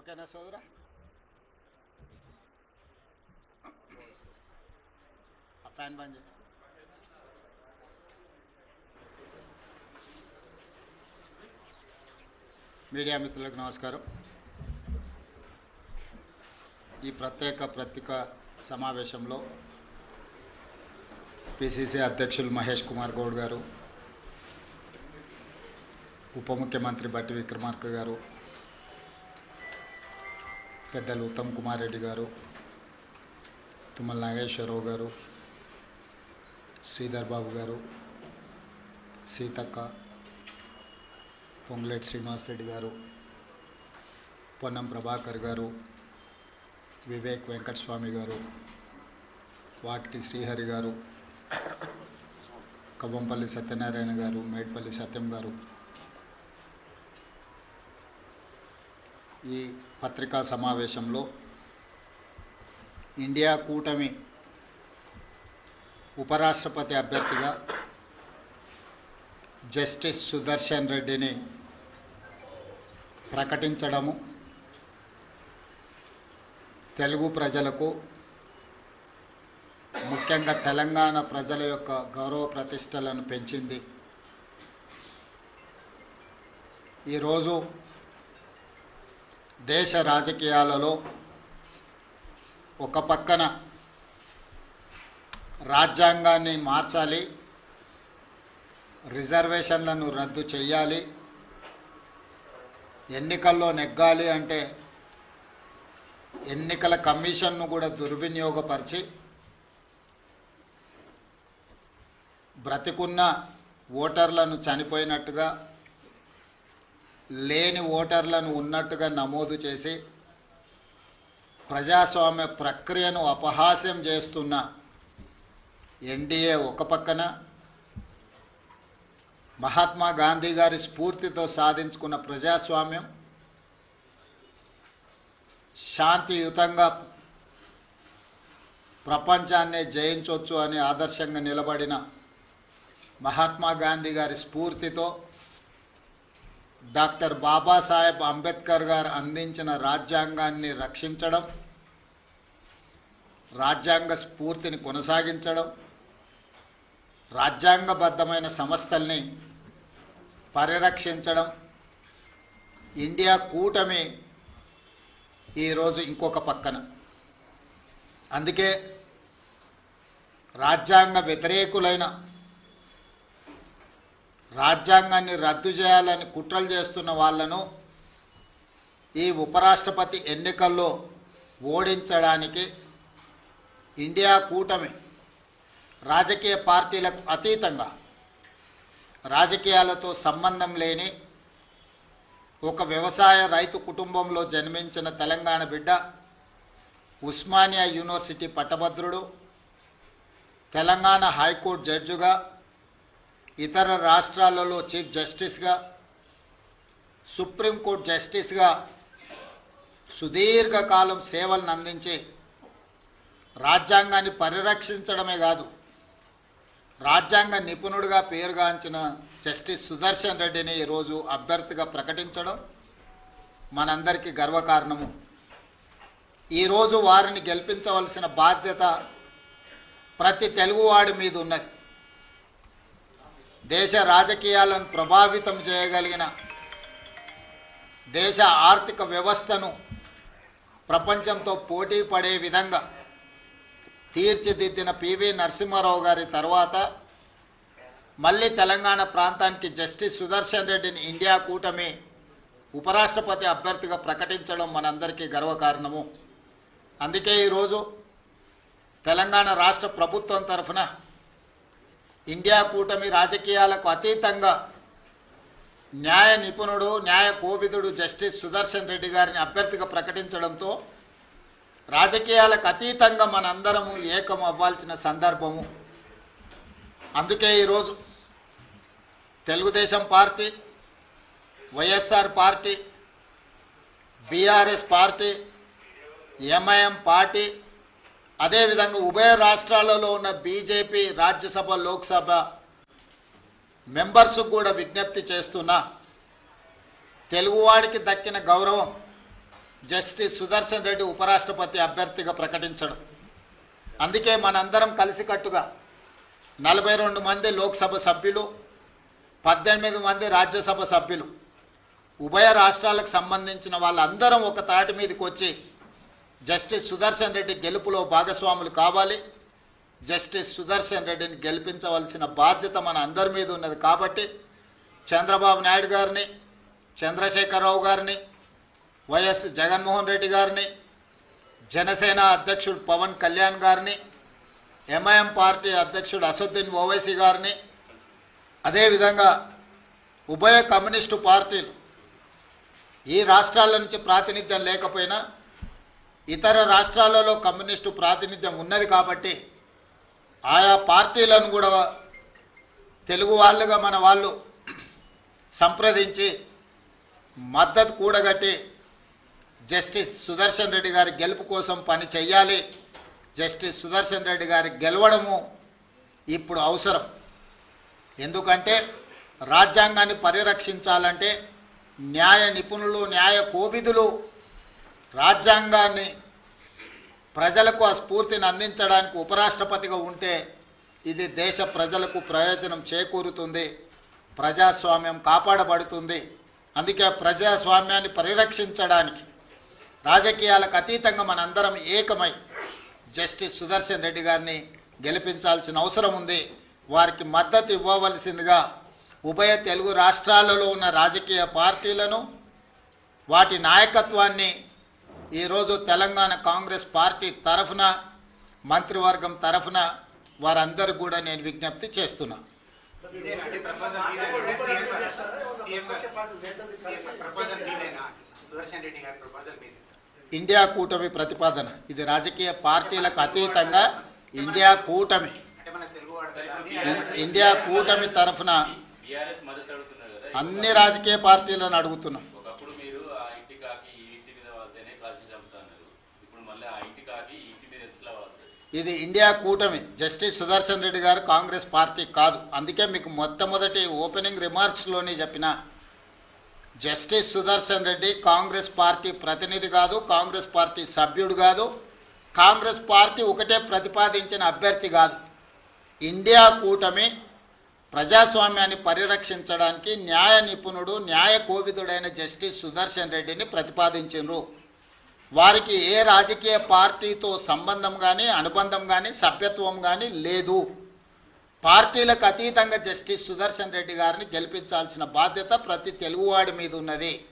ఓకేనా సోదరా ఆ ఫ్యాన్ బంద్ చేయి మీడియా మిత్రులకు నమస్కారం ఈ ప్రత్యేక ప్రత్యేక సమావేశంలో పిసిసి అధ్యక్షులు మహేష్ కుమార్ గౌడ్ గారు ఉప ముఖ్యమంత్రి బట్టి విక్రమార్క గారు పెద్దలు ఉత్తమ్ కుమార్ రెడ్డి గారు తుమ్మల నాగేశ్వరరావు గారు శ్రీధర్ బాబు గారు సీతక్క పొంగులేటి శ్రీనివాసరెడ్డి గారు పొన్నం ప్రభాకర్ గారు వివేక్ వెంకటస్వామి గారు వాకిటి శ్రీహరి గారు కవ్వంపల్లి సత్యనారాయణ గారు మేడ్పల్లి సత్యం గారు ఈ పత్రికా సమావేశంలో ఇండియా కూటమి ఉపరాష్ట్రపతి అభ్యర్థిగా జస్టిస్ సుదర్శన్ రెడ్డిని ప్రకటించడము తెలుగు ప్రజలకు ముఖ్యంగా తెలంగాణ ప్రజల యొక్క గౌరవ ప్రతిష్టలను పెంచింది. ఈరోజు దేశ రాజకీయాలలో ఒక పక్కన రాజ్యాంగాన్ని మార్చాలి రిజర్వేషన్లను రద్దు చేయాలి ఎన్నికల్లో నెగ్గాలి అంటే ఎన్నికల కమిషన్ను కూడా దుర్వినియోగపరిచి బ్రతికున్న ఓటర్లను చనిపోయినట్టుగా లేని ఓటర్లను ఉన్నట్టుగా నమోదు చేసి ప్రజాస్వామ్య ప్రక్రియను అపహాస్యం చేస్తున్న ఎన్డీఏ ఒక పక్కన మహాత్మా గాంధీ గారి స్ఫూర్తితో సాధించుకున్న ప్రజాస్వామ్యం శాంతియుతంగా ప్రపంచాన్నే జయించవచ్చు అని ఆదర్శంగా నిలబడిన మహాత్మా గాంధీ గారి స్ఫూర్తితో డాక్టర్ బాబాసాహెబ్ అంబేద్కర్ గారు అందించిన రాజ్యాంగాన్ని రక్షించడం రాజ్యాంగ స్ఫూర్తిని కొనసాగించడం రాజ్యాంగబద్ధమైన సంస్థల్ని పరిరక్షించడం ఇండియా కూటమి ఈరోజు ఇంకొక పక్కన. అందుకే రాజ్యాంగ వ్యతిరేకులైన రాజ్యాంగాన్ని రద్దు చేయాలని కుట్రలు చేస్తున్న వాళ్ళను ఈ ఉపరాష్ట్రపతి ఎన్నికల్లో ఓడించడానికి ఇండియా కూటమి రాజకీయ పార్టీలకు అతీతంగా రాజకీయాలతో సంబంధం లేని ఒక వ్యవసాయ రైతు కుటుంబంలో జన్మించిన తెలంగాణ బిడ్డ ఉస్మానియా యూనివర్సిటీ పట్టభద్రుడు తెలంగాణ హైకోర్టు జడ్జిగా ఇతర రాష్ట్రాలలో చీఫ్ జస్టిస్గా సుప్రీంకోర్టు జస్టిస్గా సుదీర్ఘకాలం సేవలను అందించి రాజ్యాంగాన్ని పరిరక్షించడమే కాదు రాజ్యాంగ నిపుణుడిగా పేరుగాంచిన జస్టిస్ సుదర్శన్ రెడ్డిని ఈరోజు అభ్యర్థిగా ప్రకటించడం మనందరికీ గర్వకారణము. ఈరోజు వారిని గెలిపించవలసిన బాధ్యత ప్రతి తెలుగువాడి మీద ఉన్నది. దేశ రాజకీయాలను ప్రభావితం చేయగలిగిన దేశ ఆర్థిక వ్యవస్థను ప్రపంచంతో పోటీ పడే విధంగా తీర్చిదిద్దిన పివి నరసింహారావు గారి తర్వాత మళ్ళీ తెలంగాణ ప్రాంతానికి జస్టిస్ సుదర్శన్ రెడ్డిని ఇండియా కూటమి ఉపరాష్ట్రపతి అభ్యర్థిగా ప్రకటించడం మనందరికీ గర్వకారణము. అందుకే ఈరోజు తెలంగాణ రాష్ట్ర ప్రభుత్వం తరఫున ఇండియా కూటమి రాజకీయాలకు అతీతంగా న్యాయ నిపుణుడు న్యాయ కోవిదుడు జస్టిస్ సుదర్శన్ రెడ్డి గారిని అభ్యర్థిగా ప్రకటించడంతో రాజకీయాలకు అతీతంగా మనందరము ఏకం అవ్వాల్సిన సందర్భము. అందుకే ఈరోజు Telugu Desam party YSR party BRS party MIM party అదేవిధంగా ఉభయ రాష్ట్రాలలో ఉన్న బీజేపీ రాజ్యసభ లోక్సభ మెంబర్స్ కూడా విజ్ఞప్తి చేస్తున్నా తెలుగువాడికి దక్కిన గౌరవం జస్టిస్ సుదర్శన్ రెడ్డి ఉపరాష్ట్రపతి అభ్యర్థిగా ప్రకటించడం. అందుకే మనందరం కలిసికట్టుగా నలభై రెండు మంది లోక్సభ సభ్యులు పద్దెనిమిది మంది రాజ్యసభ సభ్యులు ఉభయ రాష్ట్రాలకు సంబంధించిన వాళ్ళందరం ఒక తాటి మీదకి వచ్చి జస్టిస్ సుదర్శన్ రెడ్డి గెలుపులో భాగస్వాములు కావాలి. జస్టిస్ సుదర్శన్ రెడ్డిని గెలిపించవలసిన బాధ్యత మన అందరి మీద ఉన్నది కాబట్టి చంద్రబాబు నాయుడు గారిని చంద్రశేఖరరావు గారిని వైఎస్ జగన్మోహన్ రెడ్డి గారిని జనసేన అధ్యక్షుడు పవన్ కళ్యాణ్ గారిని ఎంఐఎం పార్టీ అధ్యక్షుడు అసదుద్దీన్ ఓవైసీ గారిని అదేవిధంగా ఉభయ కమ్యూనిస్టు పార్టీలు ఈ రాష్ట్రాల నుంచి ప్రాతినిధ్యం లేకపోయినా ఇతర రాష్ట్రాలలో కమ్యూనిస్టు ప్రాతినిధ్యం ఉన్నది కాబట్టి ఆయా పార్టీలను కూడా తెలుగు వాళ్ళుగా మన వాళ్ళు సంప్రదించి మద్దతు కూడగట్టి జస్టిస్ సుదర్శన్ రెడ్డి గారి గెలుపు కోసం పని చెయ్యాలి. జస్టిస్ సుదర్శన్ రెడ్డి గారి గెలవడము ఇప్పుడు అవసరం. ఎందుకంటే రాజ్యాంగాన్ని పరిరక్షించాలంటే న్యాయ నిపుణులు న్యాయ కోవిధులు రాజ్యాంగాన్ని ప్రజలకు ఆ స్ఫూర్తిని అందించడానికి ఉపరాష్ట్రపతిగా ఉంటే ఇది దేశ ప్రజలకు ప్రయోజనం చేకూరుతుంది ప్రజాస్వామ్యం కాపాడబడుతుంది. అందుకే ప్రజాస్వామ్యాన్ని పరిరక్షించడానికి రాజకీయాలకు అతీతంగా మనందరం ఏకమై జస్టిస్ సుదర్శన్ రెడ్డి గారిని గెలిపించాల్సిన అవసరం ఉంది. వారికి మద్దతు ఇవ్వవలసిందిగా ఉభయ తెలుగు రాష్ట్రాలలో ఉన్న రాజకీయ పార్టీలను వాటి నాయకత్వాన్ని ఈరోజు తెలంగాణ కాంగ్రెస్ పార్టీ తరఫున మంత్రివర్గం తరఫున వారందరూ కూడా నేను విజ్ఞప్తి చేస్తున్నా. ఇండియా కూటమి ప్రతిపాదన. ఇది రాజకీయ పార్టీలకు అతీతంగా ఇండియా కూటమి. ఇండియా కూటమి తరఫున అన్ని రాజకీయ పార్టీలను అడుగుతున్నాం ఒకప్పుడు మీరు ఆ ఇంటి కాకి ఈ ఇంటి మీద వాళ్తేనే కాల్చి చంపుతున్నారు ఇప్పుడు మళ్ళీ ఆ ఇంటి కాకి ఈ ఇంటి మీద ఎట్లా వాళ్తారు ఇది ఇండియా కూటమి. జస్టిస్ సుదర్శన్ రెడ్డి గారు కాంగ్రెస్ పార్టీ కాదు. అందుకే మీకు మొట్టమొదటి ఓపెనింగ్ రిమార్క్స్లోనే చెప్పిన. జస్టిస్ సుదర్శన్ రెడ్డి కాంగ్రెస్ పార్టీ ప్రతినిధి కాదు కాంగ్రెస్ పార్టీ సభ్యుడు కాదు. కాంగ్రెస్ పార్టీ ఒకటే ప్రతిపాదించిన అభ్యర్థి కాదు. ఇండియా కూటమి ప్రజాస్వామ్యాన్ని పరిరక్షించడానికి న్యాయ నిపుణుడు న్యాయ కోవిదుడైన జస్టిస్ సుదర్శన్ రెడ్డిని ప్రతిపాదించారు వారికి ఏ రాజకీయ పార్టీతో సంబంధం కానీ అనుబంధం కానీ సభ్యత్వం కానీ లేదు. పార్టీలకు అతీతంగా జస్టిస్ సుదర్శన్ రెడ్డి గారిని గెలిపించాల్సిన బాధ్యత ప్రతి తెలుగువాడి మీద ఉన్నది.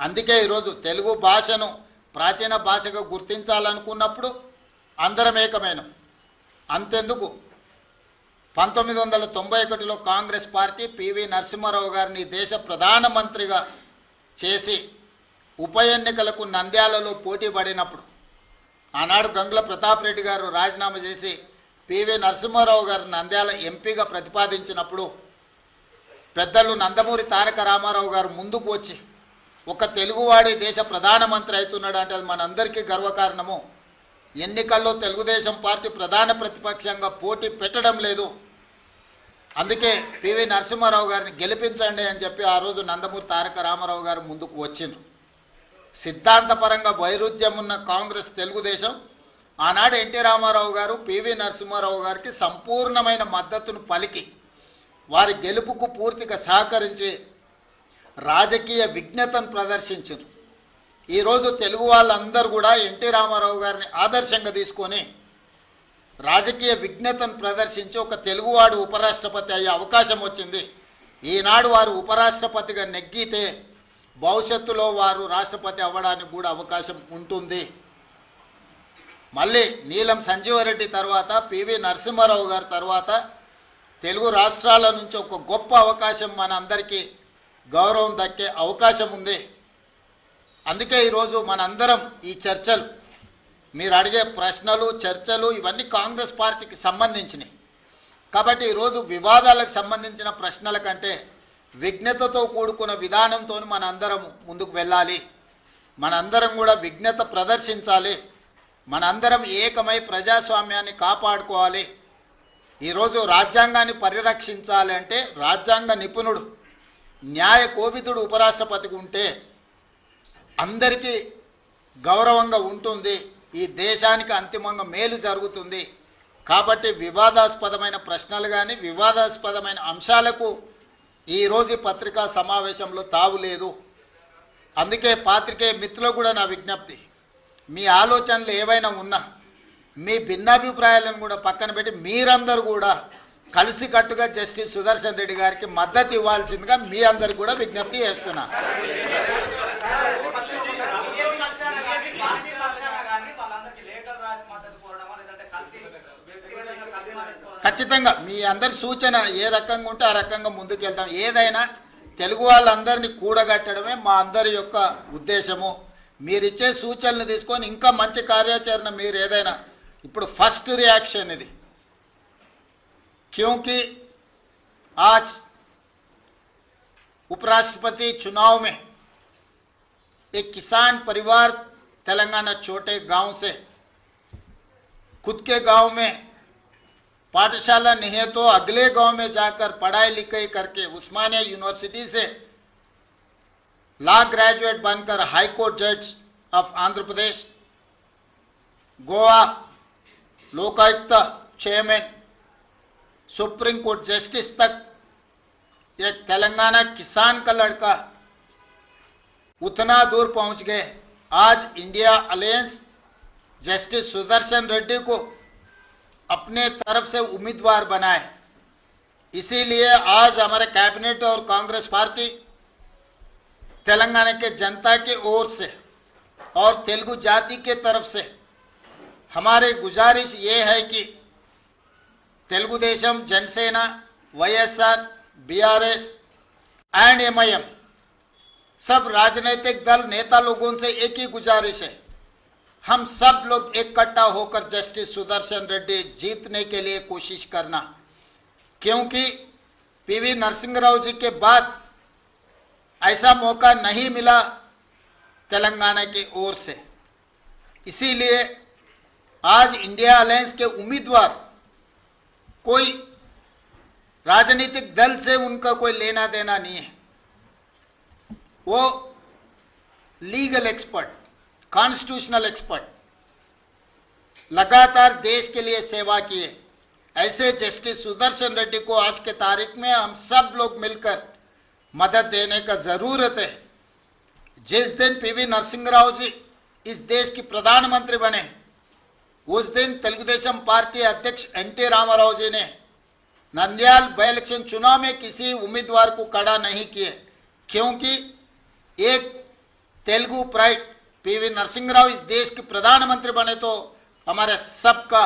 అందుకే ఈరోజు తెలుగు భాషను ప్రాచీన భాషగా గుర్తించాలనుకున్నప్పుడు అందరం ఏకమైన. అంతెందుకు? పంతొమ్మిది వందల తొంభై ఒకటిలో కాంగ్రెస్ పార్టీ పివి నరసింహారావు గారిని దేశ ప్రధానమంత్రిగా చేసి ఉప ఎన్నికలకు నంద్యాలలో పోటీ పడినప్పుడు ఆనాడు గంగుల ప్రతాప్ రెడ్డి గారు రాజీనామా చేసి పివి నరసింహారావు గారు నంద్యాల ఎంపీగా ప్రతిపాదించినప్పుడు పెద్దలు నందమూరి తారక రామారావు గారు ముందుకు వచ్చి ఒక తెలుగువాడి దేశ ప్రధానమంత్రి అవుతున్నాడు అంటే అది మనందరికీ గర్వకారణము. ఎన్నికల్లో తెలుగుదేశం పార్టీ ప్రధాన ప్రతిపక్షంగా పోటీ పెట్టడం లేదు. అందుకే పివి నరసింహారావు గారిని గెలిపించండి అని చెప్పి ఆ రోజు నందమూరి తారక రామారావు గారు ముందుకు వచ్చిండ్రు. సిద్ధాంతపరంగా వైరుధ్యం ఉన్న కాంగ్రెస్ తెలుగుదేశం ఆనాడు ఎన్టీ రామారావు గారు పివి నరసింహారావు గారికి సంపూర్ణమైన మద్దతును పలికి వారి గెలుపుకు పూర్తిగా సహకరించి రాజకీయ విజ్ఞతను ప్రదర్శించారు ఈరోజు తెలుగు వాళ్ళందరూ కూడా ఎన్టీ రామారావు గారిని ఆదర్శంగా తీసుకొని రాజకీయ విజ్ఞతను ప్రదర్శించి ఒక తెలుగువాడు ఉపరాష్ట్రపతి అయ్యే అవకాశం వచ్చింది. ఈనాడు వారు ఉపరాష్ట్రపతిగా నెగ్గితే భవిష్యత్తులో వారు రాష్ట్రపతి అవ్వడానికి కూడా అవకాశం ఉంటుంది. మళ్ళీ నీలం సంజీవరెడ్డి తర్వాత పివి నరసింహారావు గారి తర్వాత తెలుగు రాష్ట్రాల నుంచి ఒక గొప్ప అవకాశం మన అందరికీ గౌరవం దక్కే అవకాశం ఉంది. అందుకే ఈరోజు మనందరం ఈ చర్చలు మీరు అడిగే ప్రశ్నలు చర్చలు ఇవన్నీ కాంగ్రెస్ పార్టీకి సంబంధించినవి కాబట్టి ఈరోజు వివాదాలకు సంబంధించిన ప్రశ్నల కంటే విఘ్నతతో కూడుకున్న విధానంతో మనందరం ముందుకు వెళ్ళాలి. మనందరం కూడా విఘ్నత ప్రదర్శించాలి. మనందరం ఏకమై ప్రజాస్వామ్యాన్ని కాపాడుకోవాలి. ఈరోజు రాజ్యాంగాన్ని పరిరక్షించాలి అంటే రాజ్యాంగ నిపుణుడు న్యాయ కోవిదుడు ఉపరాష్ట్రపతికి ఉంటే అందరికీ గౌరవంగా ఉంటుంది. ఈ దేశానికి అంతిమంగా మేలు జరుగుతుంది. కాబట్టి వివాదాస్పదమైన ప్రశ్నలు కానీ వివాదాస్పదమైన అంశాలకు ఈరోజు పత్రికా సమావేశంలో తావు లేదు. అందుకే పాత్రికే మిత్రులకు కూడా నా విజ్ఞప్తి. మీ ఆలోచనలు ఏవైనా ఉన్నా మీ భిన్నాభిప్రాయాలను కూడా పక్కన పెట్టి మీరందరూ కూడా కలిసికట్టుగా జస్టిస్ సుదర్శన్ రెడ్డి గారికి మద్దతు ఇవ్వాల్సిందిగా మీ అందరికి కూడా విజ్ఞప్తి చేస్తున్నా ఏం లక్ష్యాలు కానీ పార్టీ లక్ష్యాలు కానీ వాళ్ళందరికీ లేఖలు రాసి మద్దతు కోరడమా లేదంటే కలిసి వ్యక్తిగతంగా కలిసి మద్దతు కోరడమా? ఖచ్చితంగా మీ అందరి సూచన ఏ రకంగా ఉంటే ఆ రకంగా ముందుకెళ్తాం ఏదైనా తెలుగు వాళ్ళందరినీ కూడగట్టడమే మా అందరి యొక్క ఉద్దేశము మీరిచ్చే సూచనలు తీసుకొని ఇంకా మంచి కార్యాచరణ మీరు ఏదైనా ఇప్పుడు ఫస్ట్ రియాక్షన్ ఇది क्योंकि आज उपराष्ट्रपति चुनाव में एक किसान परिवार तेलंगाना छोटे गांव से खुद के गांव में पाठशाला नहीं है तो अगले गाँव में जाकर पढ़ाई लिखाई करके उस्मानिया यूनिवर्सिटी से लॉ ग्रेजुएट बनकर हाई कोर्ट जज of Andhra Pradesh Goa Lokayukta chairman supreme court justice तक, एक तेलंगाना किसान का लड़का उतना दूर पहुँच गए। आज India alliance justice Sudarshan Reddy को अपने तरफ़ से उम्मीदवार बनाए। इसीलिए आज हमारे कैबिनेट और कांग्रेस पार्टी तेलंगाना के जनता की ओर से और तेलुगु जाति के तरफ़ से हमारे गुजारिश ये है कि Telugu Desam Janasena, YSR, BRS and MIM सब राजनीतिक दल नेता लोगों से एक ही गुजारिश है। हम सब लोग इकट्ठा होकर जस्टिस सुदर्शन रेड्डी जीतने के लिए कोशिश करना। क्योंकि पीवी नरसिंह राव जी के बाद ऐसा मौका नहीं मिला तेलंगाना की ओर से। इसीलिए आज इंडिया अलायंस के उम्मीदवार कोई राजनीतिक दल से उनका कोई लेना देना नहीं है। वो लीगल एक्सपर्ट कॉन्स्टिट्यूशनल एक्सपर्ट लगातार देश के लिए सेवा किए। ऐसे जस्टिस सुदर्शन रेड्डी को आज के तारीख में हम सब लोग मिलकर मदद देने का ज़रूरत है। जिस दिन पीवी नरसिंह राव जी इस देश की प्रधानमंत्री बने, उस दिन तेलुगुदेशम पार्टी अध्यक्ष एनटी रामाराव जी ने नंदयाल बाई इलेक्शन चुनाव में किसी उम्मीदवार को खड़ा नहीं किए, क्योंकि एक तेलुगु प्राइड पीवी नरसिंह राव इस देश के प्रधानमंत्री बने तो हमारे सबका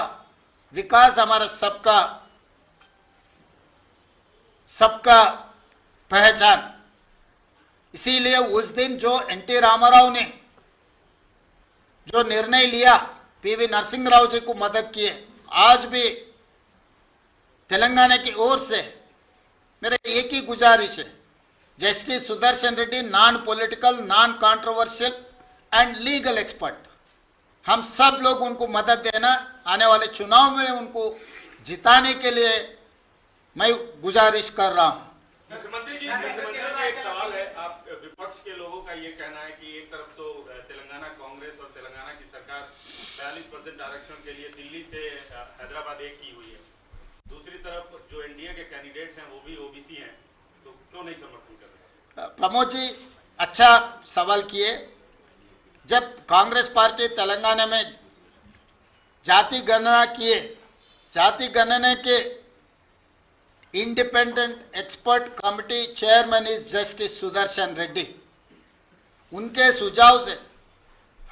विकास, हमारा सबका सबका पहचान। इसीलिए उस दिन जो एनटी रामाराव ने जो निर्णय लिया, पीवी नरसिंह राव जी को मदद किए आज भी तेलंगाना की ओर से मेरा एक ही गुजारिश है, justice Sudarshan Reddy non political non controversial and legal expert हम सब लोग उनको मदद देना आने वाले चुनाव में उनको जिताने के लिए मैं गुजारिश कर रहा हूँ। मुख्यमंत्री जी मुख्यमंत्री जी एक सवाल है। आप विपक्ष के लोगों का ये कहना है कि एक तरफ़ तो तेलंगाना कांग्रेस और तेलंगाना की सरकार 42 परसेंट आरक्षण के लिए दिल्ली से हैदराबाद एक की हुई है। दूसरी तरफ़ जो एनडीए के कैंडिडेट हैं वो भी ओबीसी हैं तो क्यों नहीं समर्थन कर रहे? प्रमोद जी अच्छा सवाल किए। जब कांग्रेस पार्टी तेलंगाना में जाति गणना किए, जाति गणना के independent expert committee chairman is justice Sudarshan Reddy उनके सुझाव से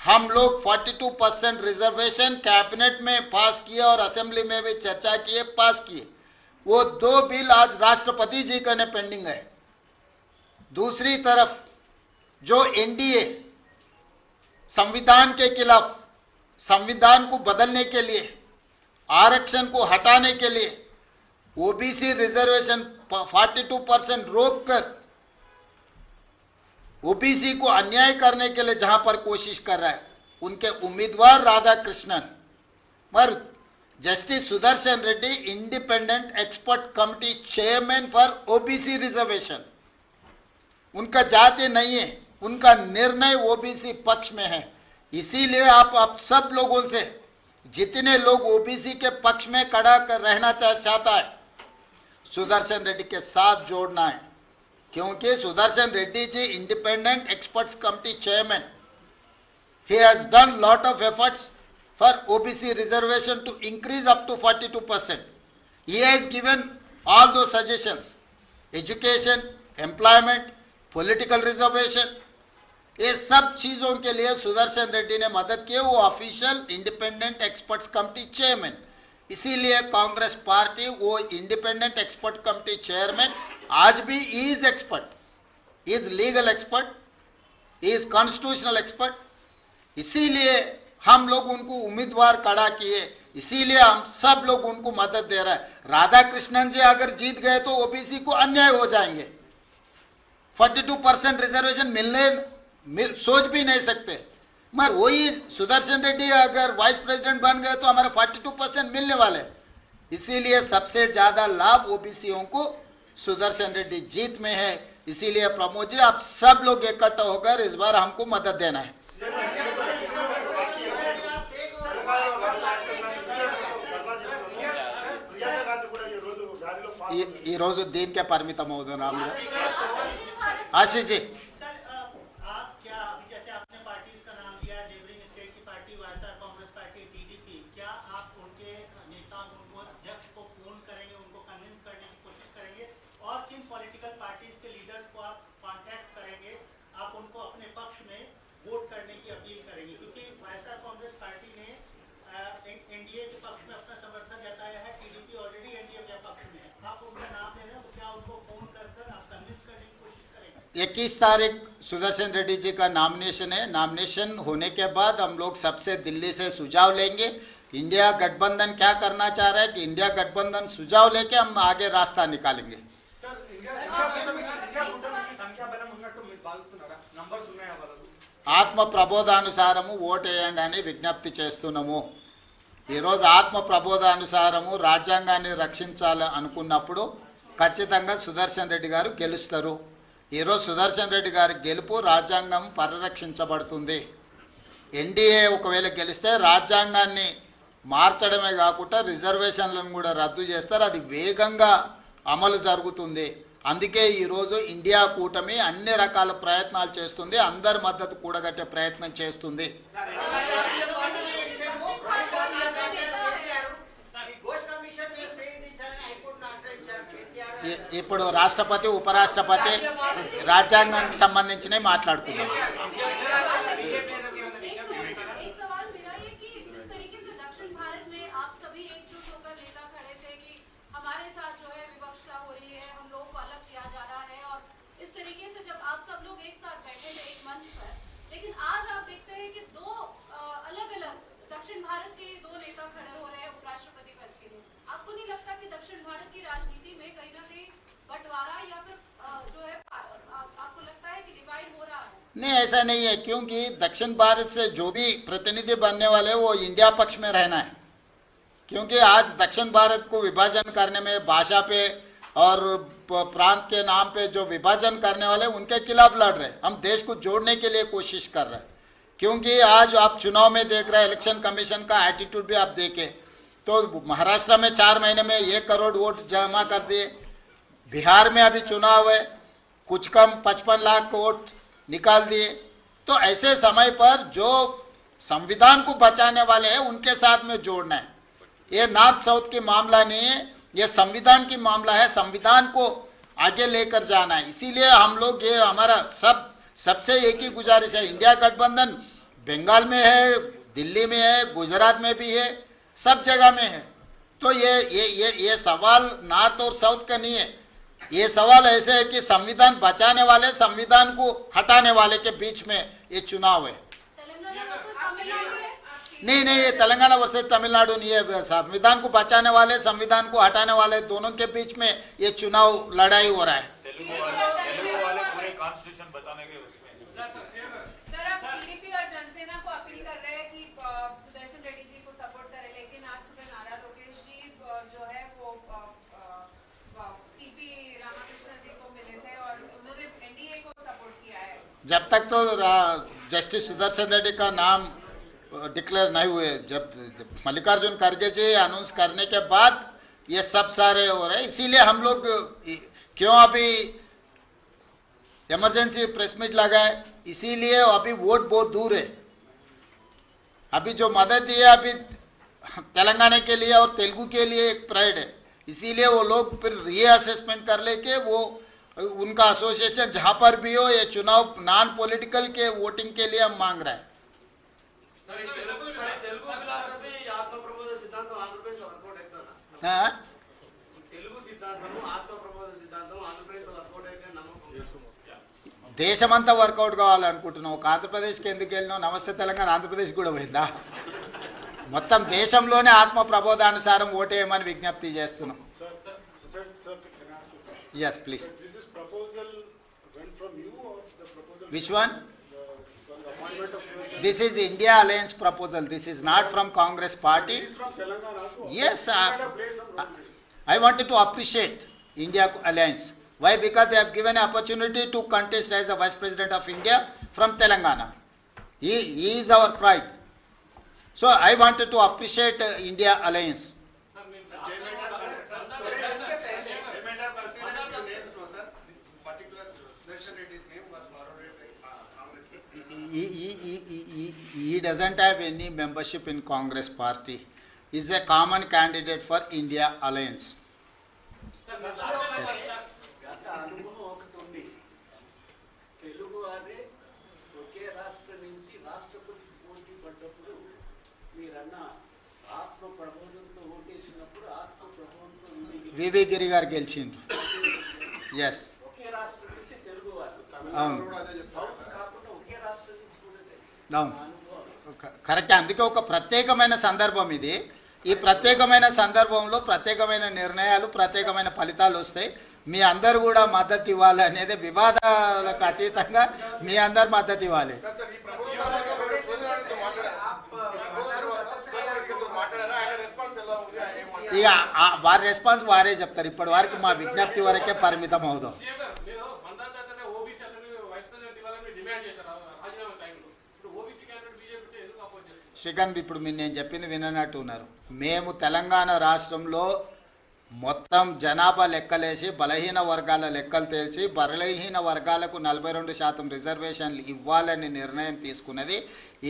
हम लोग 42 परसेंट रिजर्वेशन कैबिनेट में पास किए और असेंबली में भी चर्चा किए पास किए। वो दो बिल आज राष्ट्रपति जी का पेंडिंग है। दूसरी तरफ़ जो एनडीए संविधान के खिलाफ, संविधान को बदलने के लिए, आरक्षण को हटाने के लिए ओबीसी रिजर्वेशन 42 परसेंट रोक कर ओबीसी को अन्याय करने के लिए जहाँ पर कोशिश कर रहा है, उनके उम्मीदवार राधा कृष्णन पर justice Sudarshan Reddy independent expert committee chairman for OBC reservation उनका जाति नहीं है। उनका निर्णय ओबीसी पक्ष में है। इसीलिए आप आप सब लोगों से, जितने लोग ओबीसी के पक्ष में कड़ा कर रहना चाहता है, सुदर्शन रेड्डी के साथ जोड़ना है। क्योंकि Sudarshan Reddy ji independent experts committee chairman. He has done lot of efforts for OBC reservation to increase up to 42 two percent he has given all the suggestion education employment political reservation ये सब चीज़ों के लिए सुदर्शन रेड्डी ने मदद की वो official independent experts committee chairman इसीलिए कांग्रेस पार्टी वो इंडिपेंडेंट एक्सपर्ट कमिटी चेयरमैन आज भी is expert is legal expert is constitutional expert इसीलिए हम लोग उनको उम्मीदवार खड़ा किए। इसीलिए हम सब लोग उनको मदद दे रहे हैं। राधा कृष्णन जी अगर जीत गए तो ओबीसी को अन्याय हो जाएँगे। 42 परसेंट रिजर्वेशन मिलने मिल, सोच भी नहीं सकते मगर वही सुदर्शन रेड्डी अगर वाइस प्रेसिडेंट बन गए तो हमारे 42 परसेंट मिलने वाले हैं। इसीलिए सबसे ज्यादा लाभ ओबीसीओ को सुदर्शन रेड्डी जीत में है इसीलिए प्रमोद जी आप सब लोग इकट्ठा होकर इस बार हमको मदद देना है ఈ- ఈ రోజు దీనికే పరిమితం అవుతున్నాం आशीष इक्कीस तारीख सुदर्शन रेड्डी जी का नामिनेशन है नामिनेशन होने के बाद हम लोग सबसे दिल्ली से सुझाव लेंगे इंडिया गठबंधन क्या करना चाह रहा है कि इंडिया गठबंधन सुझाव लेके हम आगे रास्ता निकालेंगे సార్ ఇండియా ఇండియా కూటమి ఇండియా కూటమికి సంఖ్యాబలం ఉన్నట్టు మీరు భావిస్తున్నారా నంబర్స్ ఉన్నాయా వాళ్ళకు ఆత్మ ప్రబోధానుసారము ఓటేయండి అని విజ్ఞప్తి చేస్తున్నాము ఈరోజు ఆత్మ ప్రబోధానుసారము రాజ్యాంగాన్ని రక్షించాలి అనుకున్నప్పుడు ఖచ్చితంగా సుదర్శన్ రెడ్డి గారు గెలుస్తారు ఈరోజు సుదర్శన్ రెడ్డి గారి గెలుపు రాజ్యాంగం పరిరక్షించబడుతుంది. ఎన్డీఏ ఒకవేళ గెలిస్తే రాజ్యాంగాన్ని మార్చడమే కాకుండా రిజర్వేషన్లను కూడా రద్దు చేస్తారు. అది వేగంగా అమలు జరుగుతుంది. అందుకే ఈరోజు ఇండియా కూటమి అన్ని రకాల ప్రయత్నాలు చేస్తుంది. అందరి మద్దతు కూడగట్టే ప్రయత్నం చేస్తుంది. ఇప్పుడు రాష్ట్రపతి ఉపరాష్ట్రపతి రాజ్యాంగానికి సంబంధించినవి మాట్లాడుకున్నాం नहीं, ऐसा नहीं है, क्योंकि दक्षिण भारत से जो भी प्रतिनिधि बनने वाले वो इंडिया पक्ष में रहना है। क्योंकि आज दक्षिण भारत को विभाजन करने में भाषा पे और प्रांत के नाम पे जो विभाजन करने वाले उनके खिलाफ लड़ रहे। हम देश को जोड़ने के लिए कोशिश कर रहे हैं। क्योंकि आज आप चुनाव में देख रहे हैं, इलेक्शन कमीशन का एटीट्यूड भी आप देखें। तो महाराष्ट्र में चार महीने में एक करोड़ वोट जमा कर दिए। बिहार में अभी चुनाव है, कुछ कम पचपन लाख वोट निकाल दिए। तो ऐसे समय पर जो संविधान को बचाने वाले हैं, उनके साथ में जोड़ना है। ये नॉर्थ साउथ की मामला नहीं है, ये संविधान की मामला है, संविधान को आगे लेकर जाना है। इसीलिए हम लोग ये हमारा सब, सबसे एक ही गुजारिश है, इंडिया गठबंधन बंगाल में है, दिल्ली में है, गुजरात में भी है, सब जगह में है। तो ये ये ये ये सवाल नॉर्थ और साउथ का नहीं है। ये सवाल ऐसे है कि संविधान बचाने वाले संविधान को हटाने वाले के बीच में ये चुनाव है नहीं नहीं ये तेलंगाना वर्सेज तमिलनाडु नहीं है संविधान को बचाने वाले संविधान को हटाने वाले दोनों के बीच में ये चुनाव लड़ाई हो रहा है सर, सर, जब तक तो जस्टिस सुदर्शन रेड्डी का नाम डिक्लेयर नहीं हुए, जब जब मल्लिकार्जुन खड़गे जी अनाउंस करने के बाद ये सब सारे हो रहे इसीलिए हम लोग क्यों अभी इमरजेंसी प्रेस मीट लगाए? इसीलिए अभी वोट बहुत दूर है। अभी जो मदद दी है, अभी तेलंगाना के लिए और तेलुगु के लिए एक प्राइड है। इसीलिए वो लोग फिर रीअसेसमेंट कर लेके वो उनका एसोसिएशन जहां पर भी हो ये चुनाव नॉन पॉलिटिकल के वोटिंग के लिए हम मांग रहे हैं సరే తెలుగు సరే తెలుగు ఫిలాసఫీ ఆత్మ ప్రబోధ సిద్ధాంతం ఆంధ్రప్రదేశ్ వర్కౌట్ అవుతుందా हाँ? తెలుగు సిద్ధాంతము ఆత్మ ప్రబోధ సిద్ధాంతం ఆంధ్రప్రదేశ్ వర్కౌట్ అయితే నమ్మకం దేశమంతా వర్కౌట్ కావాలనుకుంటున్నాం ఒక ఆంధ్రప్రదేశ్కి ఎందుకు వెళ్ళినావు నమస్తే తెలంగాణ ఆంధ్రప్రదేశ్ కూడా పోయిందా మొత్తం దేశంలోనే ఆత్మ ప్రబోధానుసారం ఓటేయమని విజ్ఞప్తి చేస్తున్నాం Sir, sir, Which one? This is India Alliance proposal. This is not from Congress party. Yes, uh, I wanted to appreciate India Alliance. Why? Because they have given opportunity to contest as a Vice President of India from Telangana. He, he is our pride. So I wanted to appreciate uh, India Alliance. Sir, He, he, he, he, he- he doesn't have any membership in Congress party. He is a common candidate for India Alliance. గత అనుభవం ఒకటి ఉంది తెలుగు వారే ఒకే రాష్ట్రం నుంచి రాష్ట్రపతి పోటీ పడ్డప్పుడు మీరన్న ఆత్మ ప్రబోధంతో ఓటేసినప్పుడు ఆత్మ ప్రబోధంతో విడిగి- వివి గిరి గారు గెలిచిండ్రు ఎస్ ఒకే రాష్ట్రం నుంచి తెలుగు వారు అవును అవును. కరెక్ట్. అందుకే ఒక ప్రత్యేకమైన సందర్భం ఇది. ఈ ప్రత్యేకమైన సందర్భంలో ప్రత్యేకమైన నిర్ణయాలు ప్రత్యేకమైన ఫలితాలు వస్తాయి. మీ అందరు కూడా మద్దతు ఇవ్వాలి అనేది వివాదాలకు అతీతంగా మీ అందరు మద్దతు ఇవ్వాలి. ఇక వారి రెస్పాన్స్ వారే చెప్తారు. ఇప్పటి వరకు మా విజ్ఞప్తి వరకే పరిమితం అవుదాం సీఎం గారు మీరు మందాతనే ఓబీసీ అతన్ని వైస్ ప్రెసిడెంట్ ఇవ్వాలని డిమాండ్ చేశారు రాజీనామా టైంలో ఇప్పుడు ఓబీసీ క్యాండిడేట్ బీజేపీ ఎందుకు అపోజ్ చేస్తారు శ్రీకాంత్ ఇప్పుడు మీరు నేను చెప్పింది విననట్టు ఉన్నారు. మేము తెలంగాణ రాష్ట్రంలో మొత్తం జనాభా లెక్కలేసి బలహీన వర్గాల లెక్కలు తేల్చి బలహీన వర్గాలకు నలభై రెండు శాతం రిజర్వేషన్లు ఇవ్వాలని నిర్ణయం తీసుకున్నది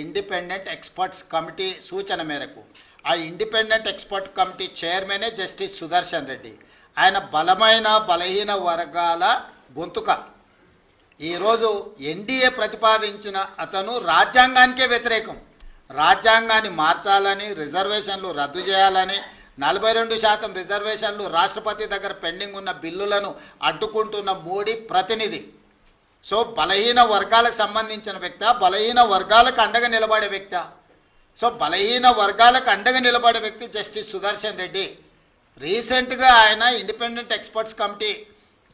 ఇండిపెండెంట్ ఎక్స్పర్ట్స్ కమిటీ సూచన మేరకు. ఆ ఇండిపెండెంట్ ఎక్స్పర్ట్ కమిటీ చైర్మనే జస్టిస్ సుదర్శన్ రెడ్డి. ఆయన బలమైన బలహీన వర్గాల గొంతుక. ఈరోజు ఎన్డీఏ ప్రతిపాదించిన అతను రాజ్యాంగానికే వ్యతిరేకం. రాజ్యాంగాన్ని మార్చాలని రిజర్వేషన్లు రద్దు చేయాలని నలభై రెండు శాతం రిజర్వేషన్లు రాష్ట్రపతి దగ్గర పెండింగ్ ఉన్న బిల్లులను అడ్డుకుంటున్న మోడీ ప్రతినిధి. సో బలహీన వర్గాలకు సంబంధించిన వ్యక్త బలహీన వర్గాలకు అండగా నిలబడే వ్యక్త. సో బలహీన వర్గాలకు అండగా నిలబడే వ్యక్తి జస్టిస్ సుదర్శన్ రెడ్డి. రీసెంట్గా ఆయన ఇండిపెండెంట్ ఎక్స్పర్ట్స్ కమిటీ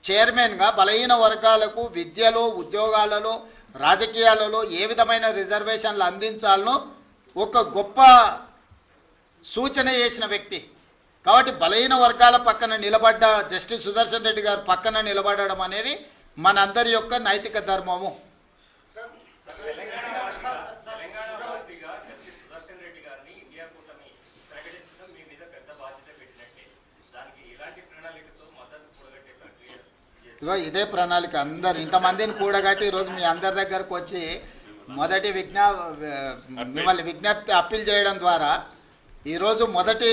చైర్మన్గా బలహీన వర్గాలకు విద్యలో ఉద్యోగాలలో రాజకీయాలలో ఏ విధమైన రిజర్వేషన్లు అందించాలనో ఒక గొప్ప సూచన చేసిన వ్యక్తి. కాబట్టి బలహీన వర్గాల పక్కన నిలబడ్డ జస్టిస్ సుదర్శన్ రెడ్డి గారు పక్కన నిలబడడం అనేది మనందరి యొక్క నైతిక ధర్మము. ఇదే ప్రణాళిక. అందరు ఇంతమందిని కూడగట్టి ఈరోజు మీ అందరి దగ్గరకు వచ్చి మొదటి విజ్ఞా మిమ్మల్ని విజ్ఞప్తి అప్పీల్ చేయడం ద్వారా ఈరోజు మొదటి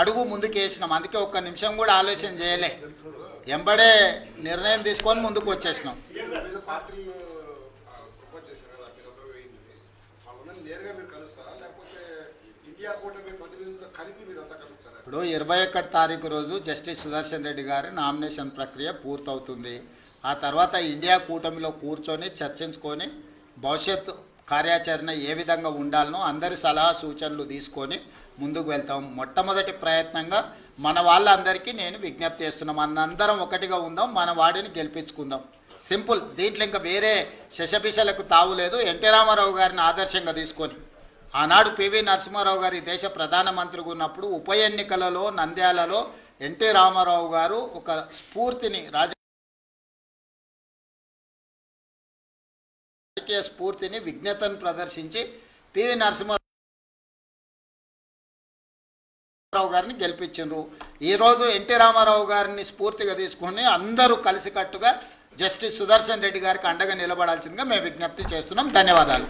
అడుగు ముందుకు వేసినాం అందుకే ఒక్క నిమిషం కూడా ఆలోచన చేయలే. ఎంబడే నిర్ణయం తీసుకొని ముందుకు వచ్చేసినాం. ఇప్పుడు ఇరవై ఒకటి తారీఖు రోజు జస్టిస్ సుదర్శన్ రెడ్డి గారి నామినేషన్ ప్రక్రియ పూర్తవుతుంది. ఆ తర్వాత ఇండియా కూటమిలో కూర్చొని చర్చించుకొని భవిష్యత్ కార్యాచరణ ఏ విధంగా ఉండాలనో అందరి సలహా సూచనలు తీసుకొని ముందుకు వెళ్తాం. మొట్టమొదటి ప్రయత్నంగా మన వాళ్ళందరికీ నేను విజ్ఞప్తి చేస్తున్నాం. మనందరం ఒకటిగా ఉందాం మన వాడిని గెలిపించుకుందాం. సింపుల్. దీంట్లో ఇంకా వేరే శశపిశలకు తావులేదు ఎన్టీ రామారావు గారిని ఆదర్శంగా తీసుకొని ఆనాడు పివి నరసింహారావు గారి దేశ ప్రధానమంత్రిగా ఉన్నప్పుడు ఉప ఎన్నికలలో నంద్యాలలో ఎన్టీ రామారావు గారు ఒక స్ఫూర్తిని చాణక్య స్ఫూర్తిని విజ్ఞతను ప్రదర్శించి పివి నరసింహరావు గారిని గెలిపించారు ఈరోజు ఎన్టీ రామారావు గారిని స్ఫూర్తిగా తీసుకుని అందరూ కలిసికట్టుగా జస్టిస్ సుదర్శన్ రెడ్డి గారికి అండగా నిలబడాల్సిందిగా మేము విజ్ఞప్తి చేస్తున్నాం. ధన్యవాదాలు.